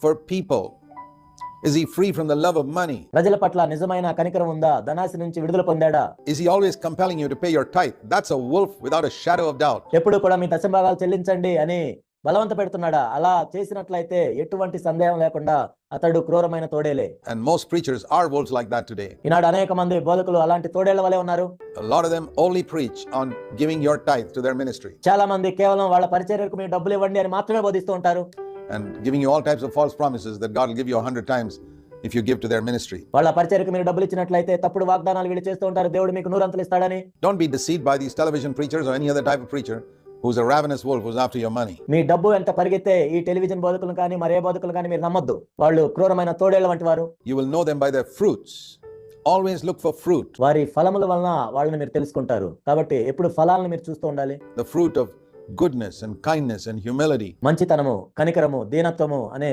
for people? Is he free from the love of money? ప్రజల పట్ల నిజమైన కనికరం ఉందా ధనాశి నుంచి విడుదల పొందాడా Is he always compelling you to pay your tithe? That's a wolf without a shadow of doubt. ఎప్పుడు కూడా మీ దశభాగాలు చెల్లించండి అని బలవంత పెడుతున్నాడా అలా చేసినట్లయితే ఎటువంటి సందేహం లేకుండా అతడు క్రూరమైన తోడేలే And most preachers are wolves like that today. ఈనాడు అనేక మంది బోధకులు అలాంటి తోడేళ్ల వలె ఉన్నారు A lot of them only preach on giving your tithe to their ministry చాలా మంది కేవలం వాళ్ళ పరిచర్యకు మీరు డబ్బులు ఇవ్వండి అని మాత్రమే బోధిస్తూ ఉంటారు and giving you all types of false promises that God will give you a hundred times if you give to their ministry. వాళ్ళ పరిచర్యకు మీరు డబ్బులు ఇచ్చినట్లయితే తప్పుడు వాగ్దానాలు వీళ్ళు చేస్తూ ఉంటారు దేవుడు మీకు నూరంతలు ఇస్తాడని Don't be deceived by these television preachers or any other type of preacher who's a ravenous wolf who's after your money. మీ డబ్బు ఎంత పరిగెత్తే ఈ టెలివిజన్ బోధకులు కానీ మరే బోధకులు కానీ మీరు నమ్మొద్దు వాళ్ళు క్రూరమైన తోడేళ్ల వంటి వారు You will know them by their fruits. Always look for fruit, వారి ఫలముల వలన వాళ్ళని మీరు తెలుసుకుంటారు కాబట్టి ఎప్పుడు ఫలాలను మీరు చూస్తూ ఉండాలి the fruit of goodness and kindness and humility. మంచితనము కనికరము దీనత్వము అనే